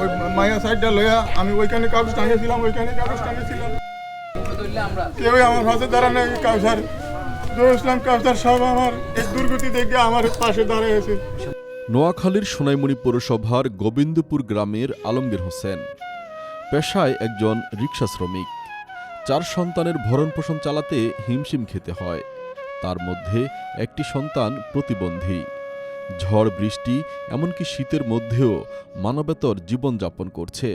ওই মায়া সাইডটা লইয়া আমি ওইখানে কাগজ টাঙিয়েছিলাম ওইখানে কাগজ টাঙিয়েছিলাম কেউই আমার পাশে দাঁড়ানো কাউসার জয় ইসলাম কাউসার সব আমার এই দুর্গতি দেখে আমার পাশে দাঁড়িয়েছে নোয়াখালীর সোনাইমণি পৌরসভার গোবিন্দপুর গ্রামের আলমগীর হোসেন, পেশায় একজন রিক্সা শ্রমিক। চার সন্তানের ভরণ পোষণ চালাতে হিমশিম খেতে হয়। তার মধ্যে একটি সন্তান প্রতিবন্ধী। ঝড় বৃষ্টি, এমনকি শীতের মধ্যেও মানবেতর জীবনযাপন করছে।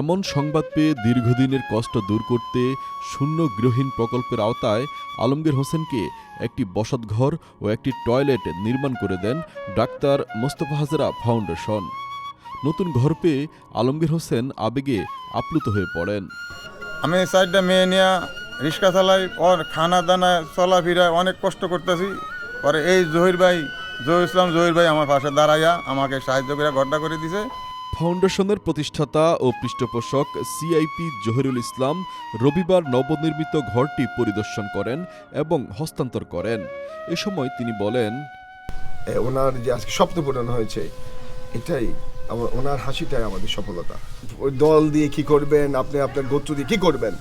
এমন সংবাদ পেয়ে দীর্ঘদিনের কষ্ট দূর করতে শূন্য গৃহহীন প্রকল্পের আওতায় আলমগীর হোসেনকে একটি বসতঘর ও একটি টয়লেট নির্মাণ করে দেন ডাক্তার মোস্তফা হাজরা ফাউন্ডেশন। নতুন ঘর পেয়ে আলমগীর হোসেন আবেগে আপ্লুত হয়ে পড়েন। আমি সাইডটা মেয়ে নিয়ে রিক্সা চালাই খানা দানা চলাফেরা অনেক কষ্ট করতেছি। পরে এই জহির ভাই জহির ইসলাম জহির ভাই আমার পাশে দাঁড়াইয়া আমাকে সাহায্য করে ঘরটা করে দিছে। ফাউন্ডেশনের প্রতিষ্ঠাতা ও পৃষ্ঠপোষক সিআইপি জহিরুল ইসলাম রবিবার নবনির্মিত ঘরটি পরিদর্শন করেন এবং হস্তান্তর করেন। এ সময় তিনি বলেন ওনার যে আজকে স্বপ্ন পূরণ হয়েছে এটাই ওনার হাসিটাই আমাদের সফলতা। ওই দল দিয়ে কি করবেন আপনি আপনার গোত্র দিয়ে কি করবেন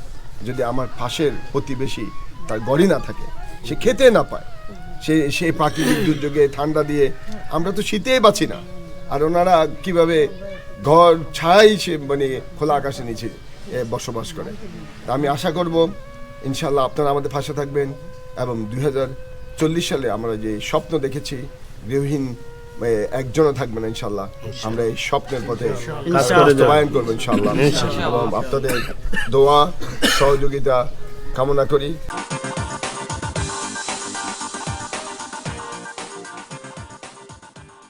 যদি আমার পাশের প্রতিবেশী তার গড়ি না থাকে সে খেতে না পায়। সে সেই প্রাকৃতিক দুর্যোগে ঠান্ডা দিয়ে আমরা তো শীতেই বাঁচি না। আর ওনারা কীভাবে ঘর ছাই সে মানে খোলা আকাশের নিচে বসবাস করে। তা আমি আশা করব ইনশাল্লাহ আপনারা আমাদের পাশে থাকবেন এবং দুই চল্লিশ সালে আমরা যে স্বপ্ন দেখেছি গৃহহীন একজনও থাকবে না ইনশাল্লাহ আমরা এই স্বপ্নের পথে বাস্তবায়ন করব ইনশাল্লাহ এবং আপনাদের দোয়া সহযোগিতা কামনা করি।